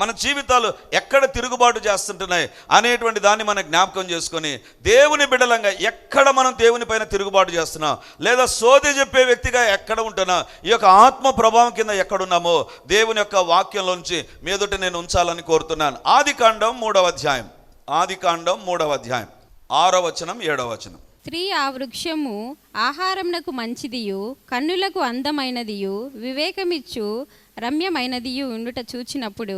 మన జీవితాలు ఎక్కడ తిరుగుబాటు చేస్తుంటున్నాయి అనేటువంటి దాన్ని మనం జ్ఞాపకం చేసుకొని దేవుని బిడలంగా ఎక్కడ మనం దేవుని పైన తిరుగుబాటు చేస్తున్నాం? లేదా సోది చెప్పే వ్యక్తిగా ఎక్కడ ఉంటున్నా? ఈ యొక్క ఆత్మ ప్రభావం కింద ఎక్కడున్నామో దేవుని యొక్క వాక్యంలోంచి మీదట నేను ఉంచాలని కోరుతున్నాను. ఆది కాండం మూడవ అధ్యాయం. ఆది కాండం మూడవ అధ్యాయం. ఆరో వచనం ఏడవ వచనం. స్త్రీ ఆ వృక్షము ఆహారమునకు మంచిదియు కన్నులకు అందమైనదియు వివేకమిచ్చు రమ్యమైనదియు ఉండుట చూచినప్పుడు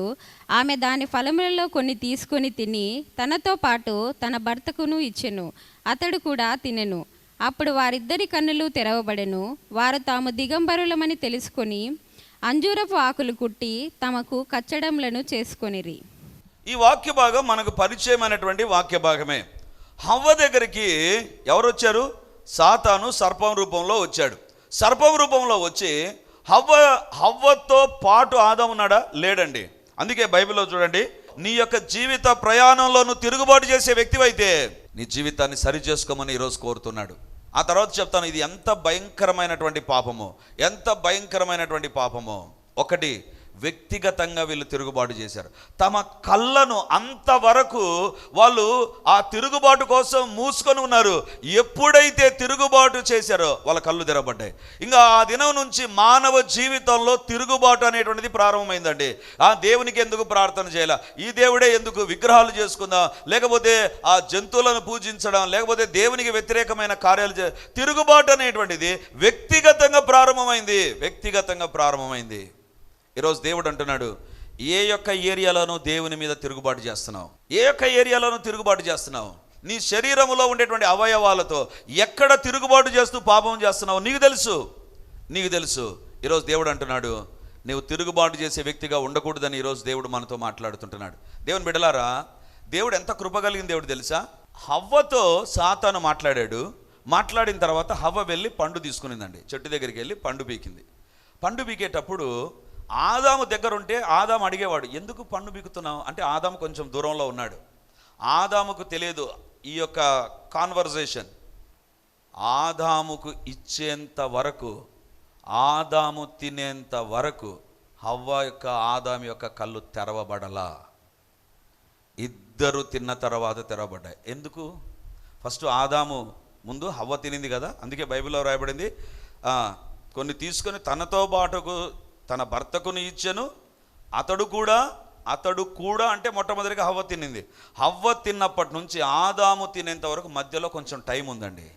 ఆమె దాని ఫలములలో కొన్ని తీసుకొని తిని తనతో పాటు తన భర్తకును ఇచ్చెను. అతడు కూడా తినెను. అప్పుడు వారిద్దరి కన్నులు తెరవబడెను. వారు తాము దిగంబరులమని తెలుసుకొని అంజూరపు ఆకులు కుట్టి తమకు కచ్చడంలను చేసుకొనిరి. ఈ వాక్య భాగం మనకు పరిచయమైనటువంటి వాక్య భాగమే హవ్వ దగ్గరికి ఎవరు వచ్చారు సాతాను సర్పం రూపంలో వచ్చాడు. సర్పం రూపంలో వచ్చి హవ్వ హవ్వతో పాటు ఆదాం ఉన్నాడా? లేడండి. అందుకే బైబిల్లో చూడండి నీ యొక్క జీవిత ప్రయాణంలో నువ్వు తిరుగుబాటు చేసే వ్యక్తివైతే నీ జీవితాన్ని సరి చేసుకోమని ఈరోజు కోరుతున్నాడు. ఆ తర్వాత చెప్తాను ఇది ఎంత భయంకరమైనటువంటి పాపము ఎంత భయంకరమైనటువంటి పాపము. ఒకటి వ్యక్తిగతంగా వీళ్ళు తిరుగుబాటు చేశారు. తమ కళ్ళను అంతవరకు వాళ్ళు ఆ తిరుగుబాటు కోసం మూసుకొని ఉన్నారు. ఎప్పుడైతే తిరుగుబాటు చేశారో వాళ్ళ కళ్ళు తెరబడ్డాయి ఇంకా ఆ దినం నుంచి మానవ జీవితంలో తిరుగుబాటు అనేటువంటిది ప్రారంభమైందండి. ఆ దేవునికి ఎందుకు ప్రార్థన చేయాల? ఈ దేవుడే ఎందుకు విగ్రహాలు చేసుకుందాం? లేకపోతే ఆ జంతువులను పూజించడం లేకపోతే దేవునికి వ్యతిరేకమైన కార్యాలు తిరుగుబాటు అనేటువంటిది వ్యక్తిగతంగా ప్రారంభమైంది. వ్యక్తిగతంగా ప్రారంభమైంది. ఈరోజు దేవుడు అంటున్నాడు ఏ యొక్క ఏరియాలోనూ దేవుని మీద తిరుగుబాటు చేస్తున్నావు? ఏ యొక్క ఏరియాలోనూ తిరుగుబాటు చేస్తున్నావు? నీ శరీరంలో ఉండేటువంటి అవయవాలతో ఎక్కడ తిరుగుబాటు చేస్తూ పాపం చేస్తున్నావు నీకు తెలుసు. నీకు తెలుసు. ఈరోజు దేవుడు అంటున్నాడు నీవు తిరుగుబాటు చేసే వ్యక్తిగా ఉండకూడదని ఈరోజు దేవుడు మనతో మాట్లాడుతుంటున్నాడు. దేవుని బిడలారా దేవుడు ఎంత కృప కలిగిన దేవుడు తెలుసా? హవ్వతో సాతాను మాట్లాడాడు. మాట్లాడిన తర్వాత హవ్వ వెళ్ళి పండు తీసుకునిందండి. చెట్టు దగ్గరికి వెళ్ళి పండు పీకింది. పండు పీకేటప్పుడు ఆదాము దగ్గర ఉంటే ఆదాము అడిగేవాడు ఎందుకు పండు బిగుతున్నావు అంటే ఆదాము కొంచెం దూరంలో ఉన్నాడు. ఆదాముకు తెలియదు ఈ యొక్క కాన్వర్జేషన్ ఆదాముకు ఇచ్చేంత వరకు ఆదాము తినేంత వరకు హవ్వ యొక్క ఆదాము యొక్క కళ్ళు తెరవబడలా. ఇద్దరు తిన్న తర్వాత తెరవబడ్డాయి. ఎందుకు? ఫస్ట్ ఆదాము ముందు హవ్వ తినింది కదా అందుకే బైబిల్లో రాయబడింది. కొన్ని తీసుకొని తనతో పాటుకు తన భర్తకుని ఇచ్చెను అతడు కూడా అతడు కూడా అంటే మొట్టమొదటిగా హవ్వ తినింది హవ్వ తిన్నప్పటి నుంచి ఆదాము తినేంత వరకు మధ్యలో కొంచెం టైం ఉందండి.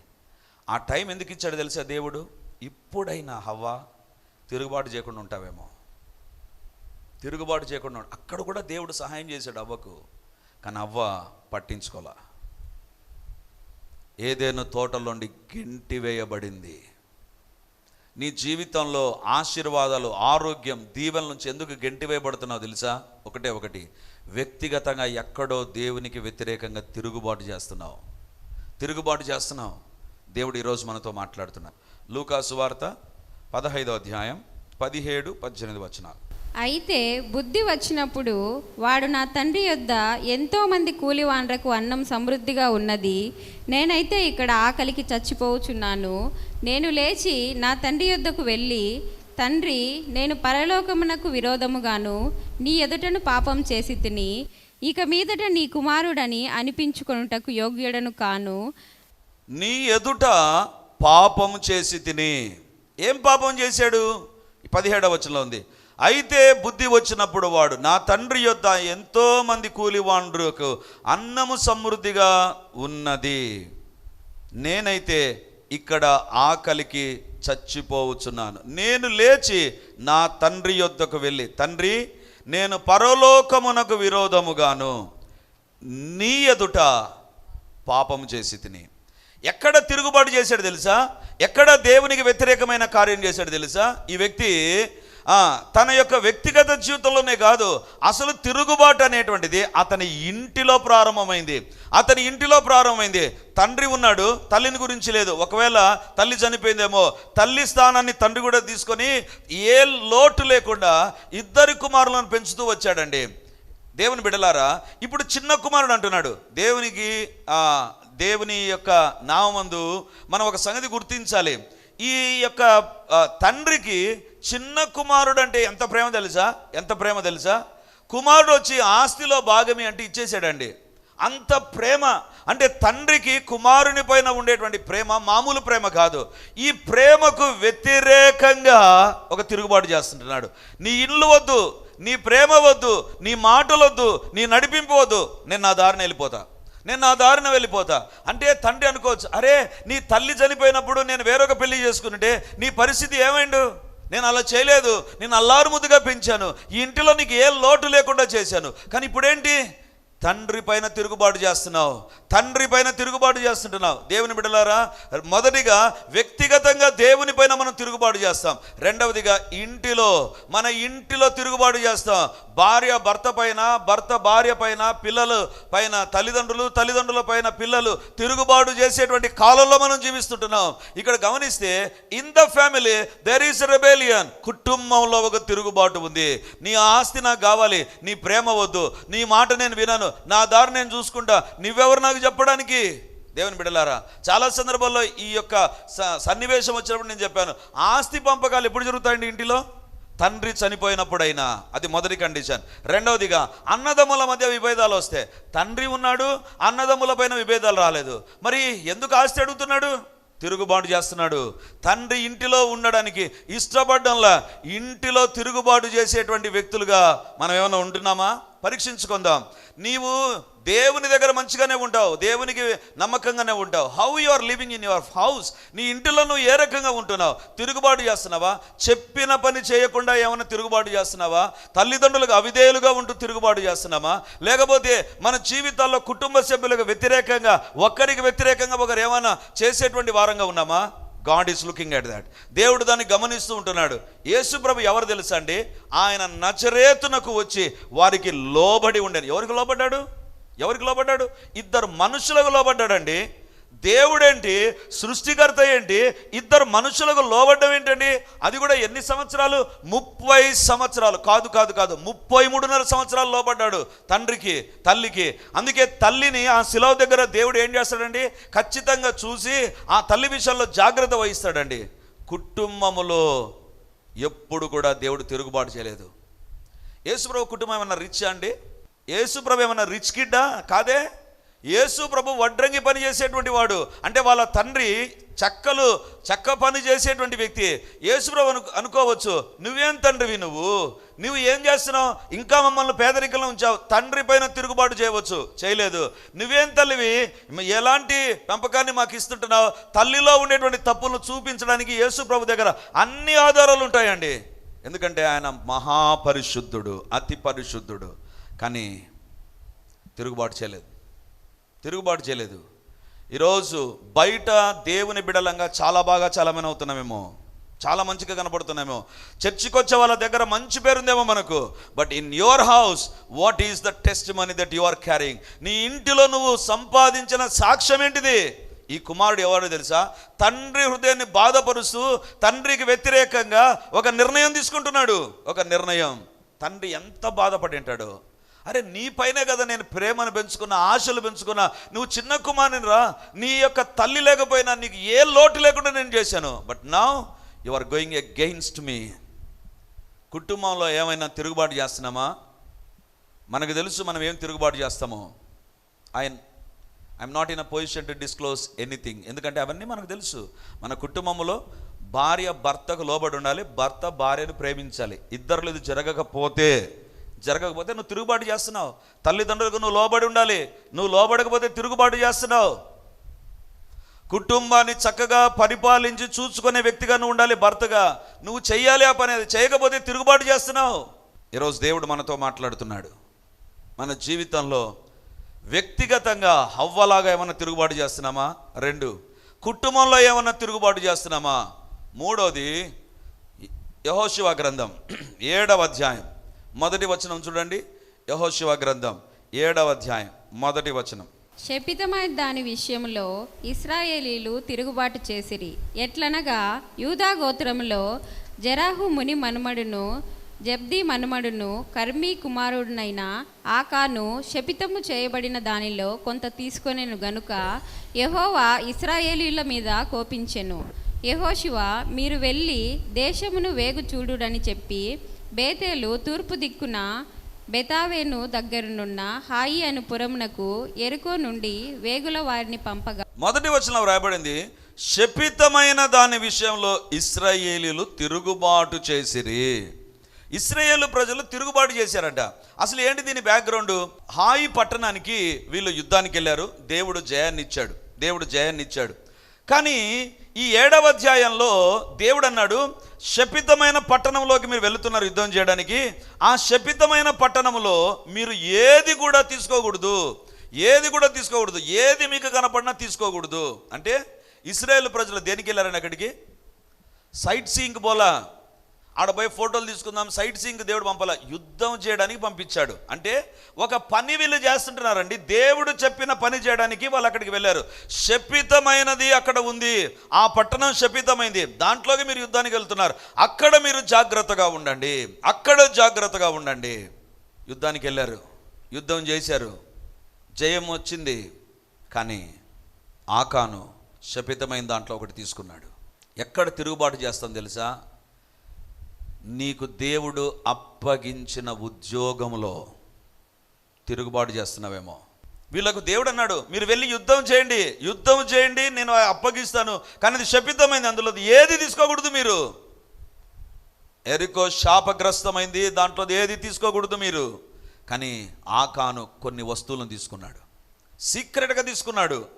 ఆ టైం ఎందుకు ఇచ్చాడు తెలుసా దేవుడు? ఇప్పుడైనా హవ్వ తిరుగుబాటు చేయకుండా ఉంటావేమో. తిరుగుబాటు చేయకుండా అక్కడ కూడా దేవుడు సహాయం చేశాడు అవ్వకు కానీ అవ్వ పట్టించుకోలే. ఏదేను తోటలోండి గింటి వేయబడింది. నీ జీవితంలో ఆశీర్వాదాలు ఆరోగ్యం దీవెన నుంచి ఎందుకు గెంటివేయబడుతున్నావు తెలుసా? ఒకటే ఒకటి. వ్యక్తిగతంగా ఎక్కడో దేవునికి వ్యతిరేకంగా తిరుగుబాటు చేస్తున్నావు. తిరుగుబాటు చేస్తున్నావు. దేవుడు ఈరోజు మనతో మాట్లాడుతున్నాడు లూకాసు వార్త పదహైదో అధ్యాయం పదిహేడు పద్దెనిమిది వచనాలు. అయితే బుద్ధి వచ్చినప్పుడు వాడు నా తండ్రి యొద్ద ఎంతోమంది కూలివాండ్రకు అన్నం సమృద్ధిగా ఉన్నది. నేనైతే ఇక్కడ ఆకలికి చచ్చిపోవుచున్నాను నేను లేచి నా తండ్రి యొద్దకు వెళ్ళి తండ్రి నేను పరలోకమునకు విరోధముగాను నీ ఎదుటను పాపం చేసి తిని ఇక మీదట నీ కుమారుడని అనిపించుకొనుటకు యోగ్యుడను కాను. నీ ఎదుట పాపము చేసి తిని. ఏం పాపం చేశాడు? పదిహేడవ వచనంలో ఉంది. అయితే బుద్ధి వచ్చినప్పుడు వాడు నా తండ్రి యొద్ద ఎంతోమంది కూలివాండ్రుకు అన్నము సమృద్ధిగా ఉన్నది. నేనైతే ఇక్కడ ఆకలికి చచ్చిపోవచ్చున్నాను. నేను లేచి నా తండ్రి యొద్దకు వెళ్ళి తండ్రి నేను పరలోకమునకు విరోధముగాను నీ ఎదుట పాపము చేసి తిని. ఎక్కడ తిరుగుబాటు చేశాడు తెలుసా? ఎక్కడ దేవునికి వ్యతిరేకమైన కార్యం చేశాడు తెలుసా? ఈ వ్యక్తి తన యొక్క వ్యక్తిగత జీవితంలోనే కాదు అసలు తిరుగుబాటు అనేటువంటిది అతని ఇంటిలో ప్రారంభమైంది. అతని ఇంటిలో ప్రారంభమైంది. తండ్రి ఉన్నాడు తల్లిని గురించి లేదు. ఒకవేళ తల్లి చనిపోయిందేమో తల్లి స్థానాన్ని తండ్రి కూడా తీసుకొని ఏ లోటు లేకుండా ఇద్దరి కుమారులను పెంచుతూ వచ్చాడండి. దేవుని బిడలారా ఇప్పుడు చిన్న కుమారుడు అంటున్నాడు. దేవునికి దేవుని యొక్క నామందు మనం ఒక సంగతి గుర్తించాలి. ఈ యొక్క తండ్రికి చిన్న కుమారుడు అంటే ఎంత ప్రేమ తెలుసా? ఎంత ప్రేమ తెలుసా? కుమారుడు వచ్చి ఆస్తిలో భాగమి అంటే ఇచ్చేసాడండి. అంత ప్రేమ అంటే తండ్రికి కుమారుని పైన ఉండేటువంటి ప్రేమ మామూలు ప్రేమ కాదు. ఈ ప్రేమకు వ్యతిరేకంగా ఒక తిరుగుబాటు చేస్తుంటున్నాడు. నీ ఇల్లు వద్దు నీ ప్రేమ వద్దు నీ మాటలు వద్దు నీ నడిపింపు వద్దు నేను నా దారిని వెళ్ళిపోతా. నేను నా దారిన వెళ్ళిపోతా. అంటే తండ్రి అనుకోవచ్చు అరే నీ తల్లి చనిపోయినప్పుడు నేను వేరొక పెళ్ళి చేసుకుంటే నీ పరిస్థితి ఏమైండు? నేను అలా చేయలేదు. నేను అల్లారు ముద్దుగా పెంచాను. ఈ ఇంటిలో నీకు ఏ లోటు లేకుండా చేశాను. కానీ ఇప్పుడేంటి? తండ్రి పైన తిరుగుబాటు చేస్తున్నావు. తండ్రి పైన తిరుగుబాటు చేస్తుంటున్నావు. దేవుని బిడ్డలారా మొదటిగా వ్యక్తిగతంగా దేవుని పైన మనం తిరుగుబాటు చేస్తాం. రెండవదిగా ఇంటిలో మన ఇంటిలో తిరుగుబాటు చేస్తాం. భార్య భర్త పైన భర్త భార్య పైన పిల్లలు పైన తల్లిదండ్రులు తల్లిదండ్రుల పైన పిల్లలు తిరుగుబాటు చేసేటువంటి కాలంలో మనం జీవిస్తుంటున్నాం. ఇక్కడ గమనిస్తే in the family there is rebellion కుటుంబంలో ఒక తిరుగుబాటు ఉంది. నీ ఆస్తి నాకు కావాలి నీ ప్రేమ వద్దు. నీ మాట నేను వినను. నా దారి నేను చూసుకుంటా. నువ్వెవరు నాకు చెప్పడానికి? దేవుని బిడ్డలారా చాలా సందర్భాల్లో ఈ యొక్క స- సన్నివేశం వచ్చినప్పుడు నేను చెప్పాను ఆస్తి పంపకాలు ఎప్పుడు జరుగుతాయండి ఇంటిలో? తండ్రి చనిపోయినప్పుడైనా అది మొదటి కండిషన్. రెండవదిగా అన్నదమ్ముల మధ్య విభేదాలు వస్తే తండ్రి ఉన్నాడు అన్నదమ్ముల పైన విభేదాలు రాలేదు. మరి ఎందుకు ఆస్తి అడుగుతున్నాడు? తిరుగుబాటు చేస్తున్నాడు. తండ్రి ఇంటిలో ఉండడానికి ఇష్టపడడంలా ఇంటిలో తిరుగుబాటు చేసేటువంటి వ్యక్తులుగా మనం ఏమైనా ఉంటున్నామా? పరీక్షించుకుందాం. నీవు దేవుని దగ్గర మంచిగానే ఉంటావు దేవునికి నమ్మకంగానే ఉంటావు. How you are living in your house నీ ఇంటిలో నువ్వు ఏ రకంగా ఉంటున్నావు? తిరుగుబాటు చేస్తున్నావా? చెప్పిన పని చేయకుండా ఏమైనా తిరుగుబాటు చేస్తున్నావా? తల్లిదండ్రులకు అవిధేయులుగా ఉంటూ తిరుగుబాటు చేస్తున్నామా? లేకపోతే మన జీవితాల్లో కుటుంబ సభ్యులకు వ్యతిరేకంగా ఒక్కరికి వ్యతిరేకంగా ఒకరు ఏమైనా చేసేటువంటి వారంగా ఉన్నామా? God is looking at that దేవుడు దాన్ని గమనిస్తూ ఉంటున్నాడు. యేసుప్రభు ఎవరు తెలుసండి? ఆయన నచరేతునకు వచ్చి వారికి లోబడి ఉండేది ఎవరికి లోబడ్డాడు? ఎవరికి లోబడ్డాడు? ఇద్దరు మనుషులకు లోబడ్డాడండి. దేవుడేంటి? సృష్టికర్త ఏంటి? ఇద్దరు మనుషులకు లోబడ్డం ఏంటండి? అది కూడా ఎన్ని సంవత్సరాలు? ముప్పై సంవత్సరాలు. కాదు కాదు కాదు. ముప్పై మూడున్నర సంవత్సరాలు లోబడ్డాడు తండ్రికి తల్లికి. అందుకే తల్లిని ఆ శిలవ దగ్గర దేవుడు ఏం చేస్తాడండి? ఖచ్చితంగా చూసి ఆ తల్లి విషయంలో జాగ్రత్త వహిస్తాడండి. కుటుంబములో ఎప్పుడు కూడా దేవుడు తిరుగుబాటు చేయలేదు. యేసుప్రభు కుటుంబం ఏమన్నా రిచ్ అండి? యేసుప్రభు ఏమన్నా రిచ్ కిడ్డా? కాదే. యేసు ప్రభు వడ్రంగి పని చేసేటువంటి వాడు. అంటే వాళ్ళ తండ్రి చెక్కలు చెక్క పని చేసేటువంటి వ్యక్తి. యేసుప్రభు అను అనుకోవచ్చు నువ్వేం తండ్రివి నువ్వు? నువ్వు ఏం చేస్తున్నావు? ఇంకా మమ్మల్ని పేదరికంలో ఉంచావు. తండ్రి పైన తిరుగుబాటు చేయవచ్చు. చేయలేదు. నువ్వేం తల్లివి? ఎలాంటి పెంపకాన్ని మాకు ఇస్తుంటున్నావు? తల్లిలో ఉండేటువంటి తప్పులను చూపించడానికి యేసు ప్రభు దగ్గర అన్ని ఆధారాలు ఉంటాయండి. ఎందుకంటే ఆయన మహాపరిశుద్ధుడు అతి పరిశుద్ధుడు. కానీ తిరుగుబాటు చేయలేదు. తిరుగుబాటు చేయలేదు. ఈరోజు బయట దేవుని బిడలంగా చాలా బాగా చాలామంది అవుతున్నామేమో. చాలా మంచిగా కనపడుతున్నామేమో. చర్చికి వచ్చే వాళ్ళ దగ్గర మంచి పేరుందేమో మనకు. But in your house what is the testimony that you are carrying నీ ఇంటిలో నువ్వు సంపాదించిన సాక్ష్యం ఏంటిది? ఈ కుమారుడు ఎవరో తెలుసా? తండ్రి హృదయాన్ని బాధపరుస్తూ తండ్రికి వ్యతిరేకంగా ఒక నిర్ణయం తీసుకుంటున్నాడు. ఒక నిర్ణయం. తండ్రి ఎంత బాధపడి ఉంటాడు. అరే నీ పైనే కదా నేను ప్రేమను పెంచుకున్న ఆశలు పెంచుకున్నా. నువ్వు చిన్న కుమారుని రా. నీ యొక్క తల్లి లేకపోయినా నీకు ఏ లోటు లేకుండా నేను చేశాను. బట్ నా యు ఆర్ గోయింగ్ అగెయిన్స్ట్ మీ కుటుంబంలో ఏమైనా తిరుగుబాటు చేస్తున్నామా? మనకు తెలుసు మనం ఏం తిరుగుబాటు చేస్తామో. ఆయన I'm not in a position to disclose anything ఎందుకంటే అవన్నీ మనకు తెలుసు. మన కుటుంబంలో భార్య భర్తకు లోబడి ఉండాలి భర్త భార్యను ప్రేమించాలి. ఇద్దరులు ఇది జరగకపోతే జరగకపోతే నువ్వు తిరుగుబాటు చేస్తున్నావు. తల్లిదండ్రులకు నువ్వు లోబడి ఉండాలి. నువ్వు లోబడకపోతే తిరుగుబాటు చేస్తున్నావు. కుటుంబాన్ని చక్కగా పరిపాలించి చూసుకునే వ్యక్తిగా నువ్వు ఉండాలి భర్తగా. నువ్వు చేయాలి ఆ పని అది చేయకపోతే తిరుగుబాటు చేస్తున్నావు. ఈరోజు దేవుడు మనతో మాట్లాడుతున్నాడు. మన జీవితంలో వ్యక్తిగతంగా హవ్వలాగా ఏమైనా తిరుగుబాటు చేస్తున్నామా? రెండు. కుటుంబంలో ఏమైనా తిరుగుబాటు చేస్తున్నామా? మూడోది యహోశివ గ్రంథం ఏడవ అధ్యాయం. మొదటి వచనం చూడండి. యహోశివ గ్రంథం ఏడవ అధ్యాయం మొదటి వచనం. శపితమైన దాని విషయంలో ఇస్రాయేలీలు తిరుగుబాటు చేసిరి. ఎట్లనగా యూదా గోత్రంలో జరాహు ముని మనుమడును జబ్ది మనుమడును కర్మీ కుమారుడునైన ఆకాను శపితము చేయబడిన దానిలో కొంత తీసుకొనెను గనుక యహోవా ఇస్రాయేలీల మీద కోపించెను. యహోశివ మీరు వెళ్ళి దేశమును వేగు చూడుడని చెప్పి బేతేలు తూర్పు దిక్కున బెతావేను దగ్గరనున్న హాయి అను పురమునకు ఎరుకో నుండి వేగుల వారిని పంపగా. మొదటి వచనం రాయబడింది శపితమైన దాని విషయంలో ఇస్రాయేలీలు తిరుగుబాటు చేసిరి. ఇస్రాయేలు ప్రజలు తిరుగుబాటు చేశారట. అసలు ఏంటి దీని బ్యాక్గ్రౌండ్ హాయి పట్టణానికి వీళ్ళు యుద్ధానికి వెళ్ళారు. దేవుడు జయాన్ని ఇచ్చాడు దేవుడు జయాన్ని ఇచ్చాడు కానీ ఈ ఏడవ అధ్యాయంలో దేవుడు అన్నాడు శపితమైన పట్టణంలోకి మీరు వెళుతున్నారు యుద్ధం చేయడానికి. ఆ శపితమైన పట్టణంలో మీరు ఏది కూడా తీసుకోకూడదు. ఏది కూడా తీసుకోకూడదు. ఏది మీకు కనపడినా తీసుకోకూడదు. అంటే ఇస్రాయేల్ ప్రజలు దేనికి వెళ్ళారని అక్కడికి? సైట్ సీయింగ్ పోలా. ఆడ పోయి ఫోటోలు తీసుకుందాం సైట్ సీయింగ్ దేవుడు పంపాల? యుద్ధం చేయడానికి పంపించాడు. అంటే ఒక పని వీళ్ళు చేస్తుంటున్నారండి. దేవుడు చెప్పిన పని చేయడానికి వాళ్ళు అక్కడికి వెళ్ళారు. శపితమైనది అక్కడ ఉంది. ఆ పట్టణం శపితమైంది. దాంట్లోకి మీరు యుద్ధానికి వెళ్తున్నారు. అక్కడ మీరు జాగ్రత్తగా ఉండండి. అక్కడ జాగ్రత్తగా ఉండండి. యుద్ధానికి వెళ్ళారు. యుద్ధం చేశారు. జయం వచ్చింది. కానీ ఆకాను శపితమైన దాంట్లో ఒకటి తీసుకున్నాడు. ఎక్కడ తిరుగుబాటు చేస్తాం తెలుసా? నీకు దేవుడు అప్పగించిన ఉద్యోగంలో తిరుగుబాటు చేస్తున్నావేమో. వీళ్ళకు దేవుడు అన్నాడు మీరు వెళ్ళి యుద్ధం చేయండి యుద్ధం చేయండి నేను అప్పగిస్తాను. కానీ అది శపితమైంది అందులో ఏది తీసుకోకూడదు మీరు. ఎరికో శాపగ్రస్తమైంది దాంట్లో ఏది తీసుకోకూడదు మీరు. కానీ ఆకాను కొన్ని వస్తువులను తీసుకున్నాడు. సీక్రెట్గా తీసుకున్నాడు.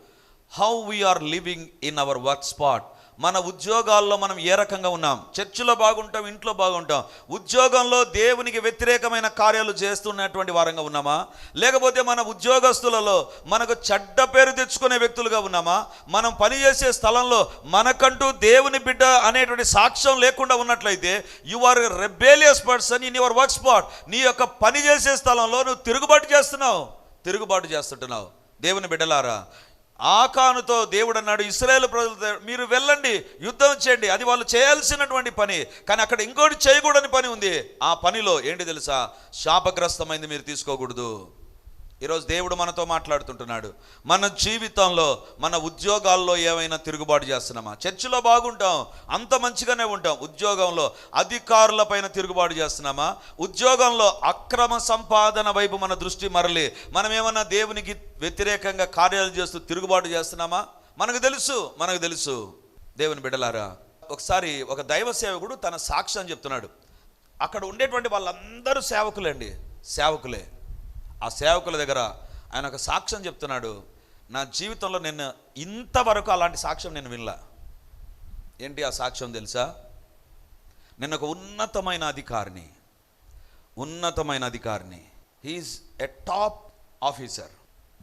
How we are living in our work spot? మన ఉద్యోగాల్లో మనం ఏ రకంగా ఉన్నాం? చర్చిలో బాగుంటాం ఇంట్లో బాగుంటాం. ఉద్యోగంలో దేవునికి వ్యతిరేకమైన కార్యాలు చేస్తున్నటువంటి వారంగా ఉన్నామా? లేకపోతే మన ఉద్యోగస్తులలో మనకు చెడ్డ పేరు తెచ్చుకునే వ్యక్తులుగా ఉన్నామా? మనం పనిచేసే స్థలంలో మనకంటూ దేవుని బిడ్డ అనేటువంటి సాక్ష్యం లేకుండా ఉన్నట్లయితే you are rebellious person in your work spot నీ యొక్క పని చేసే స్థలంలో నువ్వు తిరుగుబాటు చేస్తున్నావు. తిరుగుబాటు చేస్తుంటున్నావు. దేవుని బిడ్డలారా ఆకానుతో దేవుడు అన్నాడు ఇస్రాయేల్ ప్రజలతో మీరు వెళ్ళండి యుద్ధం చేయండి అది వాళ్ళు చేయాల్సినటువంటి పని. కానీ అక్కడ ఇంకోటి చేయకూడని పని ఉంది. ఆ పనిలో ఏంటి తెలుసా? శాపగ్రస్తమైంది మీరు తీసుకోకూడదు. ఈరోజు దేవుడు మనతో మాట్లాడుతుంటున్నాడు. మన జీవితంలో మన ఉద్యోగాల్లో ఏమైనా తిరుగుబాటు చేస్తున్నామా? చర్చిలో బాగుంటాం అంత మంచిగానే ఉంటాం. ఉద్యోగంలో అధికారుల పైన తిరుగుబాటు చేస్తున్నామా? ఉద్యోగంలో అక్రమ సంపాదన వైపు మన దృష్టి మరలి మనం ఏమన్నా దేవునికి వ్యతిరేకంగా కార్యాలు చేస్తూ తిరుగుబాటు చేస్తున్నామా? మనకు తెలుసు మనకు తెలుసు. దేవుని బిడ్డలారా ఒకసారి ఒక దైవ సేవకుడు తన సాక్ష్యం చెప్తున్నాడు. అక్కడ ఉండేటువంటి వాళ్ళందరూ సేవకులండి. సేవకులే. ఆ సేవకుల దగ్గర ఆయన ఒక సాక్ష్యం చెప్తున్నాడు నా జీవితంలో నేను ఇంతవరకు అలాంటి సాక్ష్యం నేను వినలా. ఏంటి ఆ సాక్ష్యం తెలుసా? నేను ఒక ఉన్నతమైన అధికారిని ఉన్నతమైన అధికారిని హీఈస్ ఎ టాప్ ఆఫీసర్.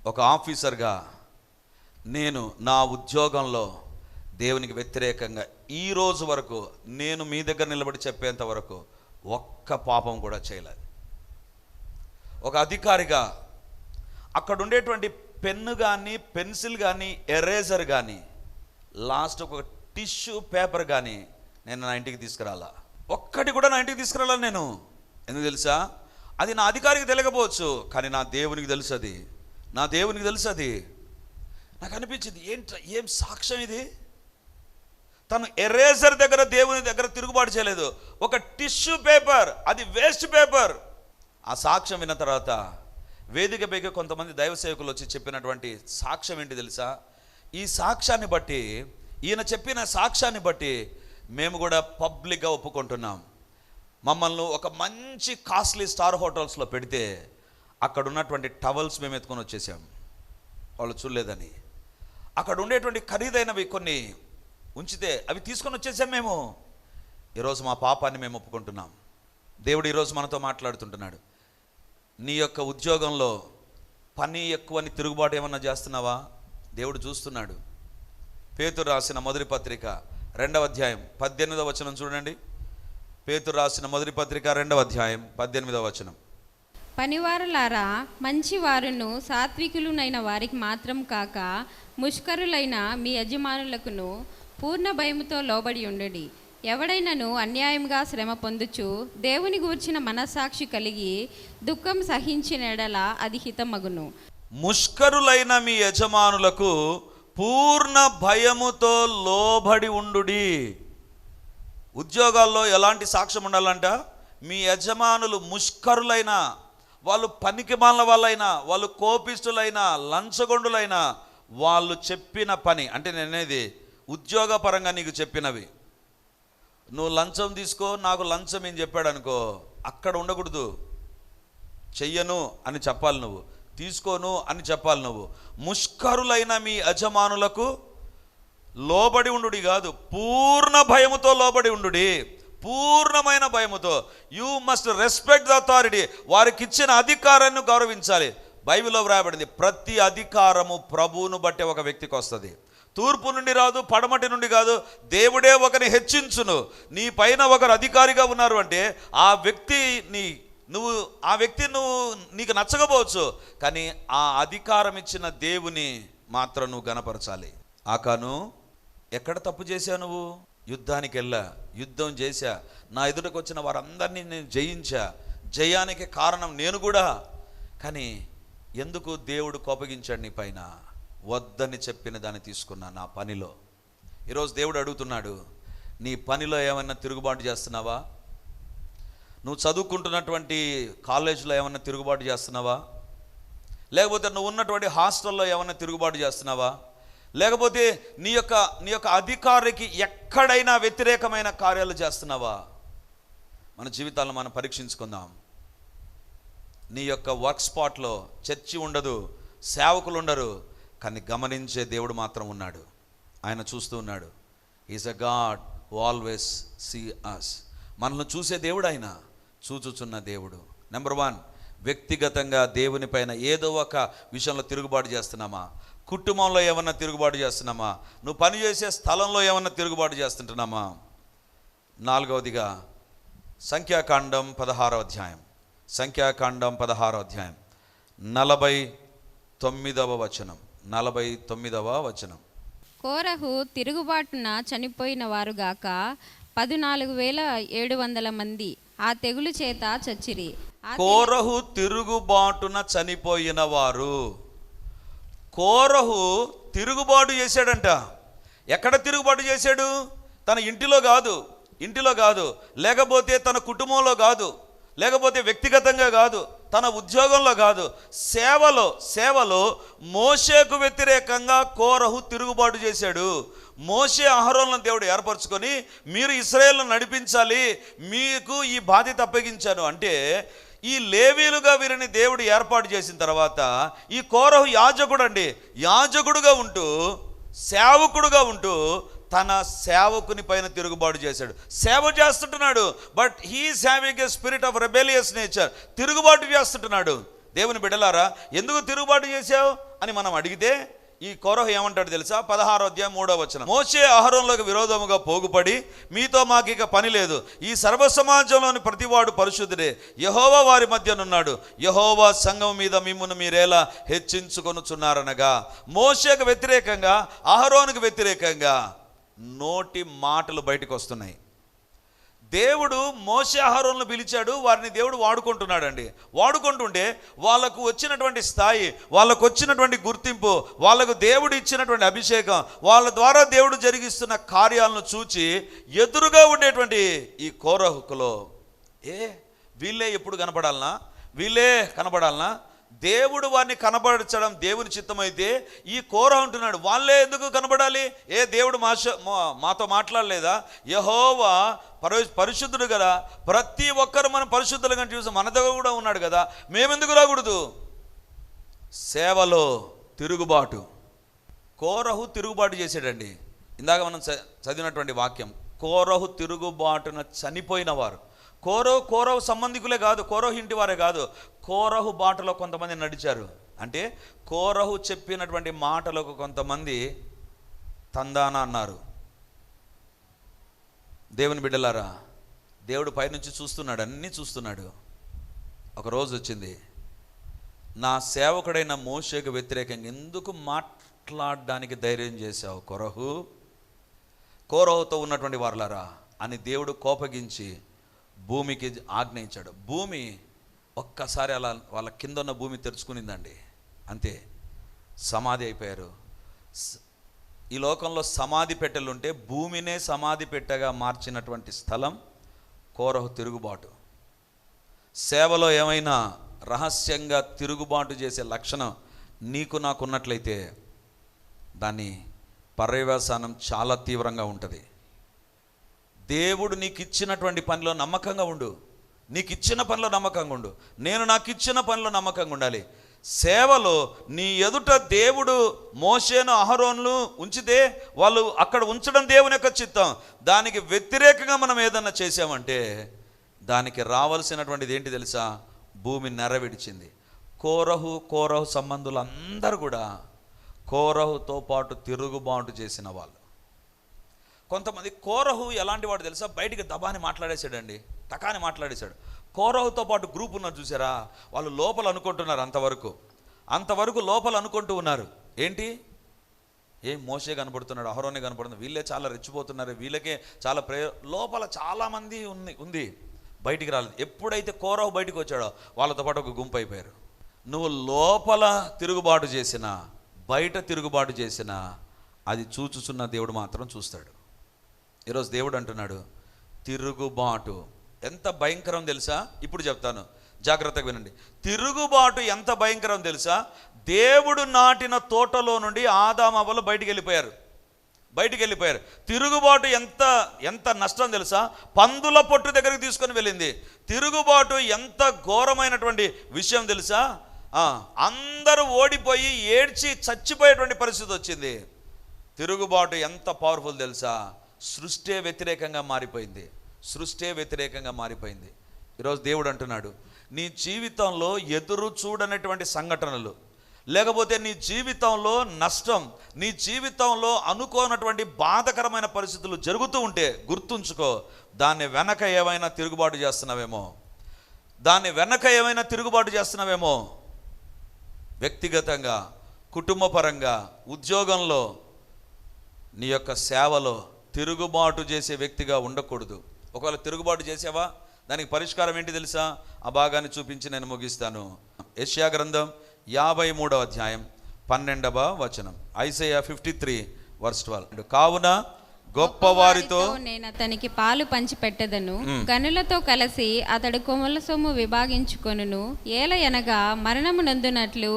ఒక ఆఫీసర్గా నేను నా ఉద్యోగంలో దేవునికి వ్యతిరేకంగా ఈ రోజు వరకు నేను మీ దగ్గర నిలబడి చెప్పేంత వరకు ఒక్క పాపం కూడా చేయలేదు. ఒక అధికారిగా అక్కడ ఉండేటువంటి పెన్ను కానీ పెన్సిల్ కానీ ఎరేజర్ కానీ లాస్ట్ ఒక టిష్యూ పేపర్ కానీ నేను నా ఇంటికి తీసుకురాలా. ఒక్కటి కూడా నా ఇంటికి తీసుకురాలా నేను. ఎందుకు తెలుసా? అది నా అధికారికి తెలియకపోవచ్చు కానీ నా దేవునికి తెలుసు అది నా దేవునికి తెలుసు అది నాకు అనిపించింది ఏంట ఏం సాక్ష్యం ఇది? తను ఎరేజర్ దగ్గర దేవుని దగ్గర తిరుగుబాటు చేయలేదు. ఒక టిష్యూ పేపర్ అది వేస్ట్ పేపర్. ఆ సాక్ష్యం విన్న తర్వాత వేదిక పైకి కొంతమంది దైవ సేవకులు వచ్చి చెప్పినటువంటి సాక్ష్యం ఏంటి తెలుసా? ఈ సాక్ష్యాన్ని బట్టి ఈయన చెప్పిన సాక్ష్యాన్ని బట్టి మేము కూడా పబ్లిక్గా ఒప్పుకుంటున్నాం. మమ్మల్ని ఒక మంచి కాస్ట్లీ స్టార్ హోటల్స్లో పెడితే అక్కడ ఉన్నటువంటి టవల్స్ మేము ఎత్తుకొని వచ్చేసాం. వాళ్ళు చూడలేదని. అక్కడ ఉండేటువంటి ఖరీదైనవి కొన్ని ఉంచితే అవి తీసుకొని వచ్చేసాం మేము. ఈరోజు మా పాపాన్ని మేము ఒప్పుకుంటున్నాం. దేవుడు ఈరోజు మనతో మాట్లాడుతుంటున్నాడు. నీ యొక్క ఉద్యోగంలో పని ఎక్కువని తిరుగుబాటు ఏమన్నా చేస్తున్నావా? దేవుడు చూస్తున్నాడు. పేతురు రాసిన మొదటి పత్రిక రెండవ అధ్యాయం పద్దెనిమిదవ వచనం చూడండి. పేతురు రాసిన మొదటి పత్రిక రెండవ అధ్యాయం పద్దెనిమిదవ వచనం. పనివారులారా మంచి వారును సాత్వికులునైన వారికి మాత్రం కాక ముష్కరులైన మీ యజమానులకును పూర్ణ భయముతో లోబడి ఉండడి. ఎవడైనను అన్యాయంగా శ్రమ పొందుచు దేవుని గూర్చిన మనస్సాక్షి కలిగి దుఃఖం సహించిన ఎడల అది హితమగును. ముష్కరులైన మీ యజమానులకు పూర్ణ భయముతో లోబడి ఉండుడి. ఉద్యోగాల్లో ఎలాంటి సాక్ష్యం ఉండాలంట? మీ యజమానులు ముష్కరులైన వాళ్ళు పనికిమాల వాళ్ళైనా వాళ్ళు కోపిస్తులైనా లంచగొండులైనా వాళ్ళు చెప్పిన పని అంటే నేనేది ఉద్యోగపరంగా నీకు చెప్పినవి. నువ్వు లంచం తీసుకో నాకు లంచం ఏం చెప్పాడు అనుకో అక్కడ ఉండకూడదు. చెయ్యను అని చెప్పాలి నువ్వు. తీసుకోను అని చెప్పాలి నువ్వు. ముష్కరులైన మీ యజమానులకు లోబడి ఉండుడి కాదు పూర్ణ భయముతో లోబడి ఉండుడి. పూర్ణమైన భయముతో. You must respect the authority వారికి ఇచ్చిన అధికారాన్ని గౌరవించాలి. బైబిల్లో వ్రాయబడింది ప్రతి అధికారము ప్రభువును బట్టి ఒక వ్యక్తికి వస్తుంది. తూర్పు నుండి రాదు పడమటి నుండి కాదు. దేవుడే ఒకరిని హెచ్చించును. నీ పైన ఒకరు అధికారిగా ఉన్నారు అంటే ఆ వ్యక్తి నీ నువ్వు ఆ వ్యక్తి నువ్వు నీకు నచ్చకపోవచ్చు. కానీ ఆ అధికారం ఇచ్చిన దేవుని మాత్రం నువ్వు గనపరచాలి. ఆకాను ఎక్కడ తప్పు చేశావు నువ్వు? యుద్ధానికి వెళ్ళా యుద్ధం చేశా. నా ఎదుటకు వచ్చిన వారందరినీ నేను జయించా. జయానికి కారణం నేను కూడా. కానీ ఎందుకు దేవుడు కోపగించాడు నీ పైన? వద్దని చెప్పిన దాన్ని తీసుకున్నా నా పనిలో. ఈరోజు దేవుడు అడుగుతున్నాడు నీ పనిలో ఏమైనా తిరుగుబాటు చేస్తున్నావా? నువ్వు చదువుకుంటున్నటువంటి కాలేజీలో ఏమైనా తిరుగుబాటు చేస్తున్నావా? లేకపోతే నువ్వు ఉన్నటువంటి హాస్టల్లో ఏమైనా తిరుగుబాటు చేస్తున్నావా? లేకపోతే నీ యొక్క నీ యొక్క అధికారికి ఎక్కడైనా వ్యతిరేకమైన కార్యాలు చేస్తున్నావా? మన జీవితాలను మనం పరీక్షించుకుందాం. నీ యొక్క వర్క్ స్పాట్లో చర్చి ఉండదు సేవకులు ఉండరు కానీ గమనించే దేవుడు మాత్రం ఉన్నాడు. ఆయన చూస్తూ ఉన్నాడు. Is a God who always see us మనల్ని చూసే దేవుడు ఆయన చూచుచున్న దేవుడు. నెంబర్ వన్ వ్యక్తిగతంగా దేవుని పైన ఏదో ఒక విషయంలో తిరుగుబాటు చేస్తున్నామా? కుటుంబంలో ఏమన్నా తిరుగుబాటు చేస్తున్నామా? నువ్వు పని చేసే స్థలంలో ఏమన్నా తిరుగుబాటు చేస్తుంటున్నామా? నాలుగవదిగా సంఖ్యాకాండం పదహారో అధ్యాయం. సంఖ్యాకాండం పదహారో అధ్యాయం. నలభై తొమ్మిదవ వచనం. నలభై తొమ్మిదవ వచనం. కోరహు తిరుగుబాటున చనిపోయిన వారుగాక పదునాలుగు వేల ఏడు వందల మంది ఆ తెగులు చేత చచ్చిరి. కోరహు తిరుగుబాటున చనిపోయిన వారు. కోరహు తిరుగుబాటు చేశాడంట. ఎక్కడ తిరుగుబాటు చేశాడు? తన ఇంటిలో కాదు ఇంటిలో కాదు. లేకపోతే తన కుటుంబంలో కాదు లేకపోతే వ్యక్తిగతంగా కాదు. తన ఉద్యోగంలో కాదు సేవలో సేవలో మోషేకు వ్యతిరేకంగా కోరహు తిరుగుబాటు చేశాడు. మోషే ఆహారంలో దేవుడు ఏర్పరచుకొని మీరు ఇస్రాయేల్ను నడిపించాలి మీకు ఈ బాధ్యత అప్పగించాను అంటే ఈ లేవీలుగా వీరిని దేవుడు ఏర్పాటు చేసిన తర్వాత ఈ కోరహు యాజకుడు అండి యాజకుడుగా ఉంటూ సేవకుడుగా ఉంటూ తన సేవకుని పైన తిరుగుబాటు చేశాడు. సేవ చేస్తుంటున్నాడు but he is having a spirit of rebellious nature తిరుగుబాటు చేస్తుంటున్నాడు. దేవుని బిడ్డలారా ఎందుకు తిరుగుబాటు చేశావు అని మనం అడిగితే ఈ కోరహ ఏమంటాడు తెలుసా? పదహారో అధ్యాయం మూడో వచనం. మోసే ఆహారంలోకి విరోధముగా పోగుపడి మీతో మాకు ఇక పని లేదు. ఈ సర్వ సమాజంలోని ప్రతివాడు పరిశుద్ధుడే. యహోవా వారి మధ్యనున్నాడు. యహోవా సంఘం మీద మిమ్మును మీరేలా హెచ్చించుకొనుచున్నారనగా. మోసేకు వ్యతిరేకంగా ఆహరోనికి వ్యతిరేకంగా నోటి మాటలు బయటకు వస్తున్నాయి. దేవుడు మోసే పిలిచాడు వారిని దేవుడు వాడుకుంటున్నాడండి. వాడుకుంటుంటే వాళ్ళకు వచ్చినటువంటి స్థాయి వాళ్ళకు వచ్చినటువంటి గుర్తింపు వాళ్ళకు దేవుడు ఇచ్చినటువంటి అభిషేకం వాళ్ళ ద్వారా దేవుడు జరిగిస్తున్న కార్యాలను చూచి ఎదురుగా ఉండేటువంటి ఈ కోరహుకులో ఏ వీళ్ళే ఎప్పుడు కనపడాలనా? వీళ్ళే కనపడాలనా? దేవుడు వారిని కనబడచడం దేవుని చిత్తమైతే ఈ కోర అంటున్నాడు. వాళ్ళే ఎందుకు కనబడాలి? ఏ దేవుడు మాష మాతో మాట్లాడలేదా? యహోవా పరి పరిశుద్ధుడు కదా. ప్రతి ఒక్కరు మనం పరిశుద్ధులుగా చూసి మన దగ్గర కూడా ఉన్నాడు కదా. మేమెందుకు రాకూడదు? సేవలో తిరుగుబాటు. కోరహు తిరుగుబాటు చేశాడండి. ఇందాక మనం చ- చదివినటువంటి వాక్యం. కోరహు తిరుగుబాటున చనిపోయిన వారు. కోరహు కోరవు సంబంధికులే కాదు కోరహు ఇంటి వారే కాదు. కోరహు బాటలో కొంతమంది నడిచారు. అంటే కోరహు చెప్పినటువంటి మాటలకు కొంతమంది తందాన అన్నారు. దేవుని బిడ్డలారా దేవుడు పైనుంచి చూస్తున్నాడు అన్నీ చూస్తున్నాడు. ఒకరోజు వచ్చింది. నా సేవకుడైన మోషేకు వ్యతిరేకంగా ఎందుకు మాట్లాడడానికి ధైర్యం చేశావు కొరహు? కోరహుతో ఉన్నటువంటి వారులారా అని దేవుడు కోపగించి భూమికి ఆజ్ఞయించాడు భూమి ఒక్కసారి అలా వాళ్ళ కింద ఉన్న భూమి తెరుచుకునిందండి. అంతే. సమాధి అయిపోయారు. ఈ లోకంలో సమాధి పెట్టెలుంటే భూమినే సమాధి పెట్టెగా మార్చినటువంటి స్థలం కోరహు తిరుగుబాటు. సేవలో ఏమైనా రహస్యంగా తిరుగుబాటు చేసే లక్షణం నీకు నాకున్నట్లయితే దాని పర్యవసానం చాలా తీవ్రంగా ఉంటుంది. దేవుడు నీకు ఇచ్చినటువంటి పనిలో నమ్మకంగా ఉండు. నీకు ఇచ్చిన పనిలో నమ్మకంగా ఉండు. నేను నాకు ఇచ్చిన పనిలో నమ్మకంగా ఉండాలి. సేవలో నీ ఎదుట దేవుడు మోసేను అహరోన్లు ఉంచితే వాళ్ళు అక్కడ ఉంచడం దేవుని యొక్క చిత్తం. దానికి వ్యతిరేకంగా మనం ఏదన్నా చేసామంటే దానికి రావాల్సినటువంటిది ఏంటి తెలుసా? భూమి నెరవిడిచింది కోరహు కోరహు సంబంధులు అందరూ కూడా కోరహుతో పాటు తిరుగుబాటు చేసిన వాళ్ళు. కొంతమంది కోరహు ఎలాంటి వాడు తెలుసా? బయటికి దబాని మాట్లాడేశాడండి. టకాని మాట్లాడేశాడు. కోరహుతో పాటు గ్రూప్ ఉన్నారు చూసారా? వాళ్ళు లోపల అనుకుంటున్నారు అంతవరకు. అంతవరకు లోపల అనుకుంటూ ఉన్నారు. ఏంటి? ఏం మోసే కనపడుతున్నాడు అహరోనే కనపడుతున్నాడు వీళ్ళే చాలా రెచ్చిపోతున్నారు వీళ్ళకే చాలా ప్రే లోపల చాలామంది ఉంది ఉంది. బయటికి రాలేదు. ఎప్పుడైతే కోరవు బయటికి వచ్చాడో వాళ్ళతో పాటు ఒక గుంపు అయిపోయారు. నువ్వు లోపల తిరుగుబాటు చేసినా బయట తిరుగుబాటు చేసినా అది చూచుచున్న దేవుడు మాత్రం చూస్తాడు. ఈరోజు దేవుడు అంటున్నాడు తిరుగుబాటు. ఎంత భయంకరం తెలుసా? ఇప్పుడు చెప్తాను. జాగ్రత్తగా వినండి. తిరుగుబాటు ఎంత భయంకరం తెలుసా? దేవుడు నాటిన తోటలో నుండి ఆదామవలు బయటికి వెళ్ళిపోయారు. బయటికి వెళ్ళిపోయారు. తిరుగుబాటు ఎంత ఎంత నష్టం తెలుసా? పందుల పొట్టు దగ్గరికి తీసుకొని వెళ్ళింది. తిరుగుబాటు ఎంత ఘోరమైనటువంటి విషయం తెలుసా? అందరూ ఓడిపోయి ఏడ్చి చచ్చిపోయేటువంటి పరిస్థితి వచ్చింది. తిరుగుబాటు ఎంత పవర్ఫుల్ తెలుసా? సృష్టే వ్యతిరేకంగా మారిపోయింది. సృష్టే వ్యతిరేకంగా మారిపోయింది. ఈరోజు దేవుడు అంటున్నాడు నీ జీవితంలో ఎదురు చూడనటువంటి సంఘటనలు లేకపోతే నీ జీవితంలో నష్టం నీ జీవితంలో అనుకోనటువంటి బాధకరమైన పరిస్థితులు జరుగుతూ ఉంటే గుర్తుంచుకో దాన్ని వెనక ఏమైనా తిరుగుబాటు చేస్తున్నావేమో? దాన్ని వెనక ఏమైనా తిరుగుబాటు చేస్తున్నావేమో? వ్యక్తిగతంగా కుటుంబపరంగా ఉద్యోగంలో నీ యొక్క సేవలో తిరుగుబాటు చేసే వ్యక్తిగా ఉండకూడదు. ఒకవేళ తిరుగుబాటు చేసావా? దానికి పరిష్కారం ఏంటి తెలుసా? ఆ భాగాన్ని చూపించి నేను ముగిస్తాను. ఏషియా గ్రంథం యాభై మూడవ అధ్యాయం పన్నెండవ వచనం. Isaiah fifty three verse twelve. కావున గొప్పవారితో నేను అతనికి పాలు పంచి పెట్టదను గనులతో కలిసి అతడు కొమ్మల సొమ్ము విభాగించుకొనును. ఏల ఎనగా మరణము నందునట్లు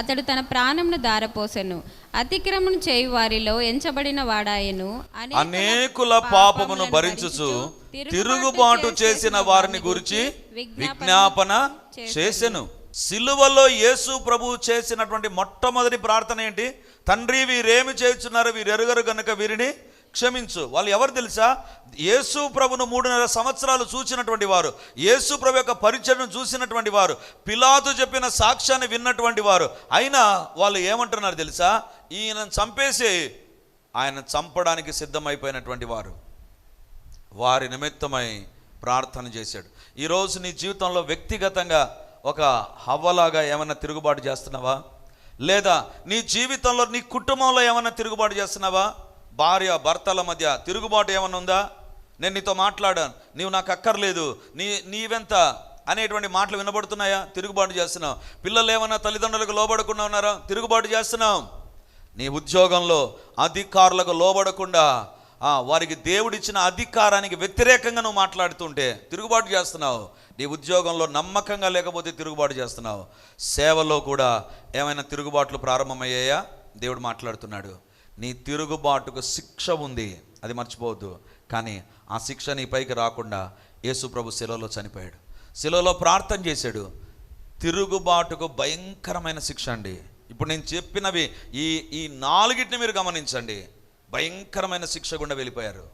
అతడు తన ప్రాణమును దారపోసెను అతిక్రమం చేయు వారిలో ఎంచబడిన వాడాయను. అనేకుల పాపమును భరించుచు తిరుగుబాటు చేసిన వారిని గురించి విజ్ఞాపన చేసెను. సిలువలో యేసు ప్రభు చేసినటువంటి మొట్టమొదటి ప్రార్థన ఏంటి? తండ్రి వీరేమి చేస్తున్నారు వీరు ఎరుగరు గనుక వీరిని క్షమించు. వాళ్ళు ఎవరు తెలుసా? యేసు ప్రభును మూడున్నర సంవత్సరాలు చూసినటువంటి వారు. యేసు ప్రభు యొక్క పరిచయను చూసినటువంటి వారు. పిలాతు చెప్పిన సాక్ష్యాన్ని విన్నటువంటి వారు. అయినా వాళ్ళు ఏమంటున్నారు తెలుసా? ఈయన చంపేసి ఆయన చంపడానికి సిద్ధమైపోయినటువంటి వారు. వారి నిమిత్తమై ప్రార్థన చేశాడు. ఈరోజు నీ జీవితంలో వ్యక్తిగతంగా ఒక హవ్వలాగా ఏమైనా తిరుగుబాటు చేస్తున్నావా? లేదా నీ జీవితంలో నీ కుటుంబంలో ఏమైనా తిరుగుబాటు చేస్తున్నావా? భార్య భర్తల మధ్య తిరుగుబాటు ఏమైనా ఉందా? నేను నీతో మాట్లాడాను. నీవు నాకు అక్కర్లేదు. నీ నీవెంత? అనేటువంటి మాటలు వినబడుతున్నాయా? తిరుగుబాటు చేస్తున్నావు. పిల్లలు ఏమైనా తల్లిదండ్రులకు లోబడకుండా ఉన్నారా? తిరుగుబాటు చేస్తున్నాం నీ ఉద్యోగంలో అధికారులకు లోబడకుండా వారికి దేవుడిచ్చిన అధికారానికి వ్యతిరేకంగా నువ్వు మాట్లాడుతుంటే తిరుగుబాటు చేస్తున్నావు. నీ ఉద్యోగంలో నమ్మకంగా లేకపోతే తిరుగుబాటు చేస్తున్నావు. సేవలో కూడా ఏమైనా తిరుగుబాట్లు ప్రారంభమయ్యాయా? దేవుడు మాట్లాడుతున్నాడు. నీ తిరుగుబాటుకు శిక్ష ఉంది. అది మర్చిపోవద్దు. కానీ ఆ శిక్ష నీ పైకి రాకుండా యేసు ప్రభు శిలలో చనిపోయాడు. శిలలో ప్రార్థన చేశాడు. తిరుగుబాటుకు భయంకరమైన శిక్ష అండి. ఇప్పుడు నేను చెప్పినవి ఈ ఈ నాలుగిటిని మీరు గమనించండి. భయంకరమైన శిక్ష గుండా వెళ్ళిపోయారు.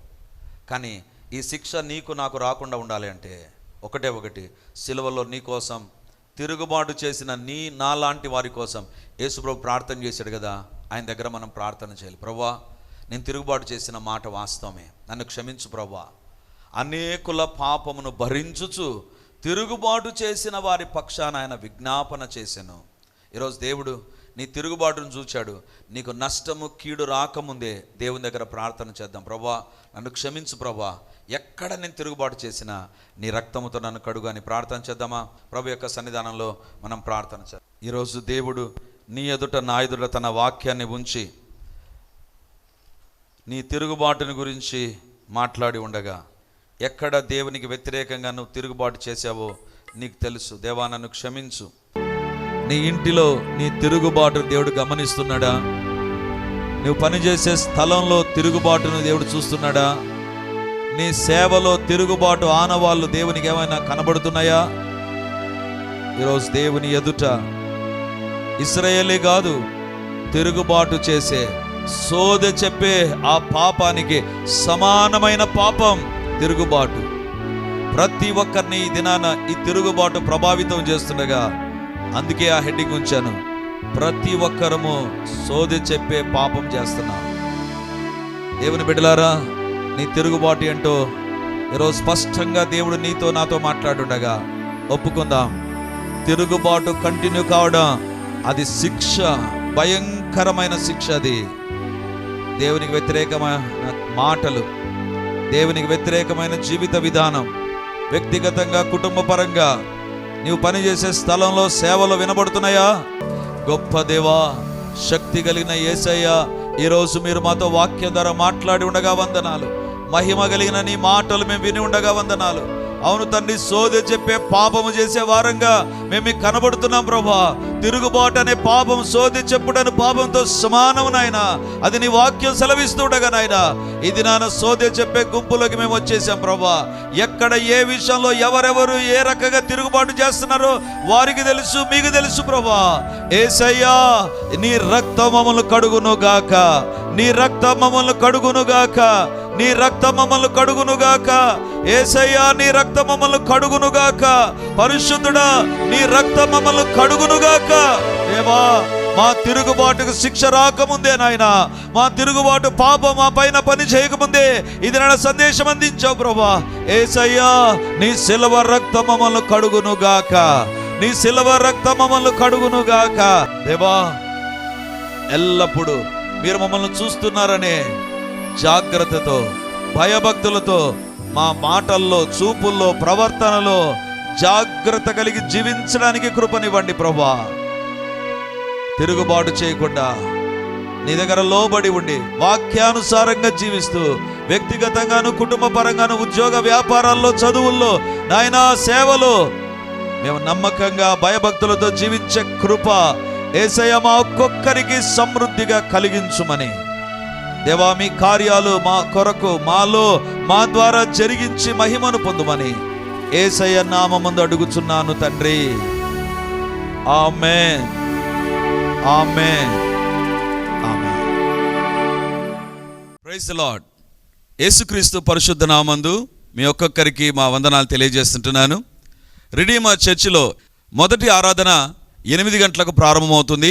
కానీ ఈ శిక్ష నీకు నాకు రాకుండా ఉండాలి అంటే ఒకటే ఒకటి. సిలువలో నీ కోసం తిరుగుబాటు చేసిన నీ నాలాంటి వారి కోసం యేసుప్రభు ప్రార్థన చేశాడు కదా. ఆయన దగ్గర మనం ప్రార్థన చేయాలి. ప్రభా నేను తిరుగుబాటు చేసిన మాట వాస్తవమే. నన్ను క్షమించు ప్రభా. అనేకుల పాపమును భరించుచు తిరుగుబాటు చేసిన వారి పక్షాన ఆయన విజ్ఞాపన చేశాను ఈరోజు దేవుడు నీ తిరుగుబాటును చూచాడు. నీకు నష్టము కీడు రాకముందే దేవుని దగ్గర ప్రార్థన చేద్దాం. ప్రభా నన్ను క్షమించు ప్రభా. ఎక్కడ నేను తిరుగుబాటు చేసినా నీ రక్తముతో నన్ను కడుగు అని ప్రార్థన చేద్దామా? ప్రభు యొక్క సన్నిధానంలో మనం ప్రార్థన చేద్దాం. ఈరోజు దేవుడు నీ ఎదుట నా ఎదుట తన వాక్యాన్ని ఉంచి నీ తిరుగుబాటుని గురించి మాట్లాడి ఉండగా ఎక్కడ దేవునికి వ్యతిరేకంగా నువ్వు తిరుగుబాటు చేశావో నీకు తెలుసు. దేవా నన్ను క్షమించు. నీ ఇంటిలో నీ తిరుగుబాటు దేవుడు గమనిస్తున్నాడా? నువ్వు పనిచేసే స్థలంలో తిరుగుబాటును దేవుడు చూస్తున్నాడా? నీ సేవలో తిరుగుబాటు ఆనవాళ్ళు దేవునికి ఏమైనా కనబడుతున్నాయా? ఈరోజు దేవుని ఎదుట ఇస్రాయేలే కాదు తిరుగుబాటు చేసే సోద చెప్పే ఆ పాపానికి సమానమైన పాపం తిరుగుబాటు. ప్రతి ఒక్కరిని ఈ దినాన ఈ తిరుగుబాటు ప్రభావితం చేస్తుండగా అందుకే ఆ హెడ్డింగ్ ఉంచాను. ప్రతి ఒక్కరము సోది చెప్పే పాపం చేస్తున్నాం. దేవుని బిడ్డలారా నీ తిరుగుబాటు ఏంటో ఈరోజు స్పష్టంగా దేవుడు నీతో నాతో మాట్లాడుండగా ఒప్పుకుందాం. తిరుగుబాటు కంటిన్యూ కావడం అది శిక్ష భయంకరమైన శిక్ష అది. దేవునికి వ్యతిరేకమైన మాటలు. దేవునికి వ్యతిరేకమైన జీవిత విధానం. వ్యక్తిగతంగా కుటుంబ పరంగా నీవు పనిచేసే స్థలంలో సేవలు వినబడుతున్నాయా? గొప్ప దేవా శక్తి కలిగిన యేసయ్య ఈరోజు మీరు మాతో వాక్యం ద్వారా మాట్లాడి ఉండగా వందనాలు. మహిమ కలిగిన నీ మాటలు మేము విని ఉండగా వందనాలు. అవును తండ్రి సోదె చెప్పే పాపము చేసే వారంగా మేము కనబడుతున్నాం ప్రభా. తిరుగుబాటు అనే పాపం సోది చెప్పుడని పాపంతో సమానం నాయన. అది నీ వాక్యం సెలవిస్తుండగా నాయన. ఇది నాన్న సోదె చెప్పే గుంపులోకి మేము వచ్చేసాం ప్రభా. ఎక్కడ ఏ విషయంలో ఎవరెవరు ఏ రకంగా తిరుగుబాటు చేస్తున్నారో వారికి తెలుసు మీకు తెలుసు ప్రభా. ఏసయ్యా నీ రక్త మమ్మల్ని కడుగును గాక నీ రక్త మమ్మల్ని కడుగును గాక నీ రక్త మమ్మల్ని కడుగును గాక. ఏసయ్యా నీ రక్త మమ్మల్ని కడుగును గాక. పరిశుద్ధుడా నీ రక్త మమ్మల్ని కడుగును గాక. దేవా మా తిరుగుబాటుకు శిక్ష రాకముందే నాయన. మా తిరుగుబాటు పాపం మా పైన పని చేయకముందే. ఇది నా సందేశం అందించావు ప్రభా. ఏసయ్యా నీ సిల్వ రక్త మమ్మల్ని కడుగును గాక. నీ సిల్వ రక్త మమ్మల్ని కడుగును గాక. దేవా ఎల్లప్పుడూ మీరు మమ్మల్ని చూస్తున్నారనే జాగ్రత్తతో భయభక్తులతో మా మాటల్లో చూపుల్లో ప్రవర్తనలో జాగ్రత్త కలిగి జీవించడానికి కృపనివ్వండి ప్రభా తిరుగుబాటు చేయకుండా నీ దగ్గర లోబడి ఉండి వాక్యానుసారంగా జీవిస్తూ వ్యక్తిగతంగాను కుటుంబ పరంగాను ఉద్యోగ వ్యాపారాల్లో చదువుల్లో నాయనా సేవలో మేము నమ్మకంగా భయభక్తులతో జీవించే కృప ఏసయ్య మా ఒక్కొక్కరికి సమృద్ధిగా కలిగించుమని. దేవా మీ కార్యాలు మా కొరకు మాలో మా ద్వారా జరిగించి మహిమను పొందుమని ఏసయ్య నామమందు అడుగుచున్నాను తండ్రి. ఆమె ఆమె ఆమె ప్రైజ్ లార్డ్ యేసుక్రీస్తు పరిశుద్ధ నామందు మీ ఒక్కొక్కరికి మా వందనాలు తెలియజేస్తుంటున్నాను. రిడీమర్ చర్చిలో మొదటి ఆరాధన ఎనిమిది గంటలకు ప్రారంభమవుతుంది.